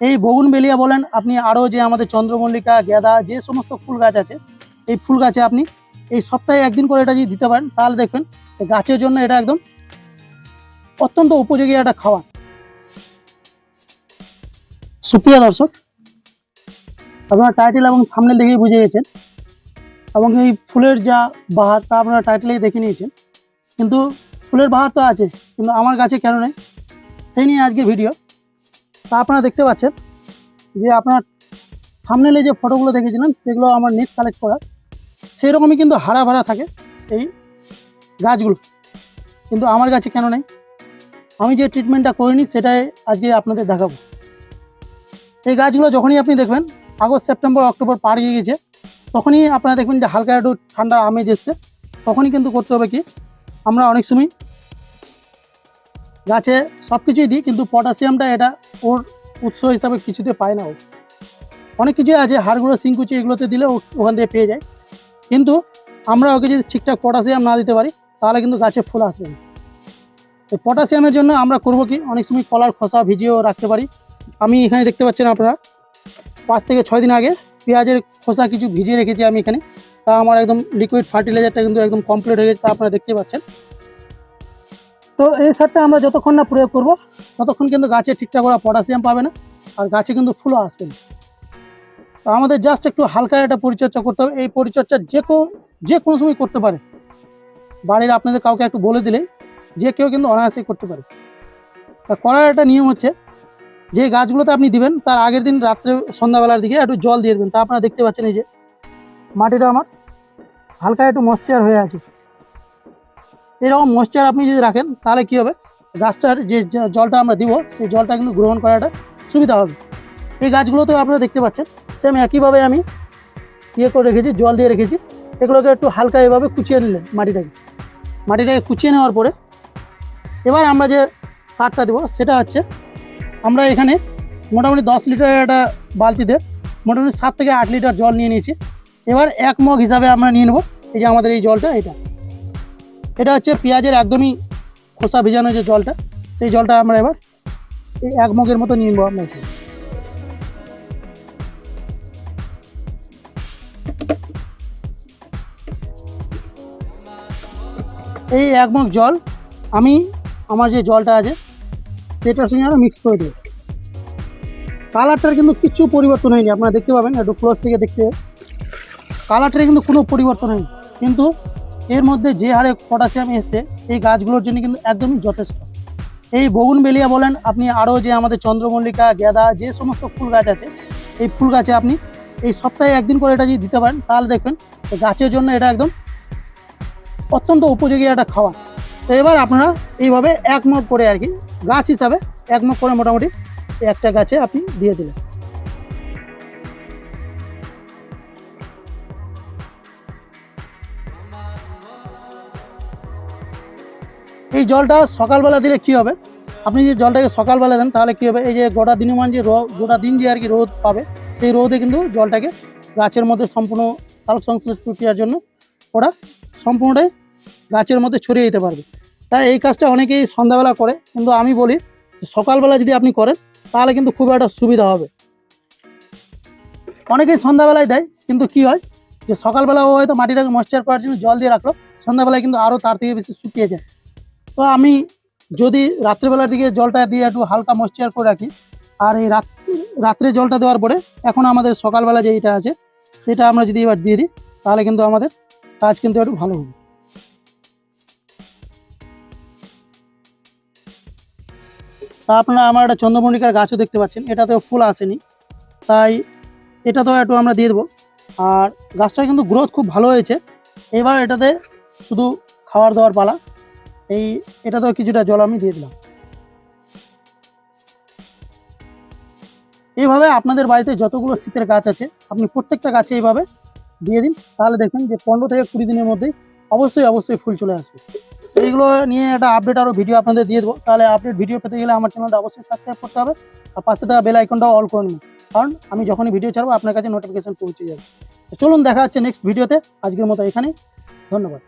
এই বগুন বেলিয়া বলেন, আপনি আরও যে আমাদের চন্দ্রমল্লিকা, গেঁদা, যে সমস্ত ফুল গাছ আছে, এই ফুল গাছে আপনি এই সপ্তাহে একদিন করে এটা যদি দিতে পারেন, তাহলে দেখবেন গাছের জন্য এটা একদম অত্যন্ত উপযোগী একটা খাবার। সুপ্রিয় দর্শক, আপনারা টাইটেল এবং সামনে দেখেই বুঝে গেছেন এবং এই ফুলের যা বাহার, তা আপনারা টাইটেলেই দেখে নিয়েছেন। কিন্তু ফুলের বাহার তো আছে, কিন্তু আমার গাছে কেন নেই? সেই নিয়ে আজকের ভিডিও তা আপনারা দেখতে পাচ্ছেন যে আপনার থামনেলে যে ফটোগুলো দেখেছিলাম সেগুলো আমার নেট কালেক্ট করা। সেই রকমই কিন্তু হারা ভাড়া থাকে এই গাছগুলো। কিন্তু আমার কাছে কেন নেই? আমি যে ট্রিটমেন্টটা করিনি, সেটাই আজকে আপনাদের দেখাবো। এই গাছগুলো যখনই আপনি দেখবেন, আগস্ট, সেপ্টেম্বর, অক্টোবর পার হয়ে গেছে, তখনই আপনারা দেখবেন যে হালকা একটু ঠান্ডা আমেজ এসছে। তখনই কিন্তু করতে হবে কি, আমরা অনেক সময় গাছে সব কিছুই দিই, কিন্তু পটাশিয়ামটা এটা ওর উৎস হিসাবে কিছুতে পায় না ও। অনেক কিছুই আছে, হাড়গুঁড়ো সিংকুচি এগুলোতে দিলে ওখান থেকে পেয়ে যায়। কিন্তু আমরা ওকে যদি ঠিকঠাক পটাশিয়াম না দিতে পারি, তাহলে কিন্তু গাছে ফুল আসবে না। তো পটাশিয়ামের জন্য আমরা করব কি, অনেক সময় কলার খোসা ভিজিয়েও রাখতে পারি। আমি এখানে দেখতে পাচ্ছেন আপনারা, পাঁচ থেকে ছয় দিন আগে পেঁয়াজের খোসা কিছু ভিজিয়ে রেখেছি আমি এখানে। তা আমার একদম লিকুইড ফার্টিলাইজারটা কিন্তু একদম কমপ্লিট হয়ে গেছে, তা আপনারা দেখতে পাচ্ছেন। তো এই সারটা আমরা যতক্ষণ না প্রয়োগ করব, ততক্ষণ কিন্তু গাছে ঠিকঠাক ওরা পটাশিয়াম পাবে না, আর গাছে কিন্তু ফুলও আসবে না। তো আমাদের জাস্ট একটু হালকা একটা পরিচর্যা করতে হবে। এই পরিচর্যা যে কেউ যে কোনো সময় করতে পারে। বাড়ির আপনাদের কাউকে একটু বলে দিলেই যে কেউ কিন্তু অনায়াসেই করতে পারে। তা করার একটা নিয়ম হচ্ছে, যে গাছগুলোতে আপনি দিবেন, তার আগের দিন রাত্রে সন্ধ্যাবেলার দিকে একটু জল দিয়ে দেবেন। তা আপনারা দেখতে পাচ্ছেন এই যে, মাটিটা আমার হালকা একটু ময়শ্চার হয়ে আছে। এরকম ময়শ্চার আপনি যদি রাখেন, তাহলে কি হবে? গাছটার যে জলটা আমরা দিব, সেই জলটা কিন্তু গ্রহণ করাটা সুবিধা হবে। এই গাছগুলোতেও আপনারা দেখতে পাচ্ছেন সেম একইভাবে আমি ইয়ে করে রেখেছি, জল দিয়ে রেখেছি। এগুলোকে একটু হালকা এভাবে কুচিয়ে নিলেন মাটিটাকে। মাটিটাকে কুচিয়ে নেওয়ার পরে এবার আমরা যে সারটা দেবো, সেটা হচ্ছে আমরা এখানে মোটামুটি দশ লিটার একটা বালতিতে মোটামুটি সাত থেকে আট লিটার জল নিয়ে নিয়েছি। এবার এক মগ হিসাবে আমরা নিয়ে নেব, এই যে আমাদের এই জলটা, এটা। এটা হচ্ছে পেঁয়াজের একদমই খোসা ভিজানো যে জলটা, সেই জলটা আমরা এবার এই এক মগের মতো নিয়ে নেব আমরা এই এক মগ জল আমি আমার যে জলটা আছে, সেটার সঙ্গে আমরা মিক্স করে দেবো। কালারটার কিন্তু কিছু পরিবর্তন হয়নি, আপনারা দেখতে পাবেন, একটু ক্লোজ থেকে দেখতে। কালারটার কিন্তু কোনো পরিবর্তন হয়নি, কিন্তু এর মধ্যে যে হারে পটাশিয়াম এসছে, এই গাছগুলোর জন্য কিন্তু একদমই যথেষ্ট। এই বগুন বেলিয়া বলেন আপনি আরও যে আমাদের চন্দ্রমল্লিকা, গেঁদা, যে সমস্ত ফুল গাছ আছে, এই ফুল গাছে আপনি এই সপ্তাহে একদিন করে এটা যদি দিতে পারেন, তাহলে দেখবেন গাছের জন্য এটা একদম অত্যন্ত উপযোগী একটা খাবার। তো এবার আপনারা এইভাবে এক মগ করে আর কি, গাছ হিসাবে এক মগ করে মোটামুটি একটা গাছে আপনি দিয়ে দিলেন। এই জলটা সকালবেলা দিলে কি হবে? আপনি যে জলটাকে সকালবেলা দেন, তাহলে কি হবে? এই যে গোটা দিনমান যে গোটা দিন যে আর কি রোদ পাবে, সেই রোদে কিন্তু জলটাকে গাছের মধ্যে সম্পূর্ণ সালোক সংশ্লেষ প্রক্রিয়ার জন্য ওরা সম্পূর্ণটাই গাছের মধ্যে ছড়িয়ে দিতে পারবে। তাই এই কাজটা অনেকেই সন্ধ্যাবেলা করে, কিন্তু আমি বলি সকালবেলা যদি আপনি করেন, তাহলে কিন্তু খুব একটা সুবিধা হবে। অনেকেই সন্ধ্যাবেলায় দেয়, কিন্তু কি হয়? যে সকালবেলা ও হয়তো মাটিটাকে ময়শ্চার করার জন্য জল দিয়ে রাখল, সন্ধ্যাবেলায় কিন্তু আরও তার থেকে বেশি শুকিয়ে যায়। তো আমি যদি রাত্রেবেলার দিকে জলটা দিয়ে একটু হালকা ময়শ্চার করে রাখি, আর এই রাত, রাত্রে জলটা দেওয়ার পরে এখন আমাদের সকালবেলা যে এটা আছে, সেটা আমরা যদি এবার দিয়ে দিই, তাহলে কিন্তু আমাদের কাজ কিন্তু একটু ভালো হবে। তা আপনারা আমার একটা চন্দ্রমল্লিকার গাছও দেখতে পাচ্ছেন, এটাতেও ফুল আসেনি। তাই এটাতেও একটু আমরা দিয়ে দেবো। আর গাছটার কিন্তু গ্রোথ খুব ভালো হয়েছে। এবার এটাতে শুধু খাবার দাওয়ার পালা। এই, এটা তো কিছুটা জল আমি দিয়ে দিলাম। এইভাবে আপনাদের বাড়িতে যতগুলো শীতের গাছ আছে, আপনি প্রত্যেকটা গাছে এইভাবে দিয়ে দিন, তাহলে দেখবেন যে পনেরো থেকে কুড়ি দিনের মধ্যেই অবশ্যই অবশ্যই ফুল চলে আসবে। এইগুলো নিয়ে একটা আপডেট আরও ভিডিও আপনাদের দিয়ে দেবো। তাহলে আপডেট ভিডিও পেতে গেলে আমার চ্যানেলটা অবশ্যই সাবস্ক্রাইব করতে হবে। আর পাশে থাকা বেল আইকনটাও অল করে নেবেন। কারণ আমি যখনই ভিডিও ছাড়বো, আপনার কাছে নোটিফিকেশান পৌঁছে যাবে। চলুন দেখা হচ্ছে নেক্সট ভিডিওতে আজকের মতো এখানেই। ধন্যবাদ।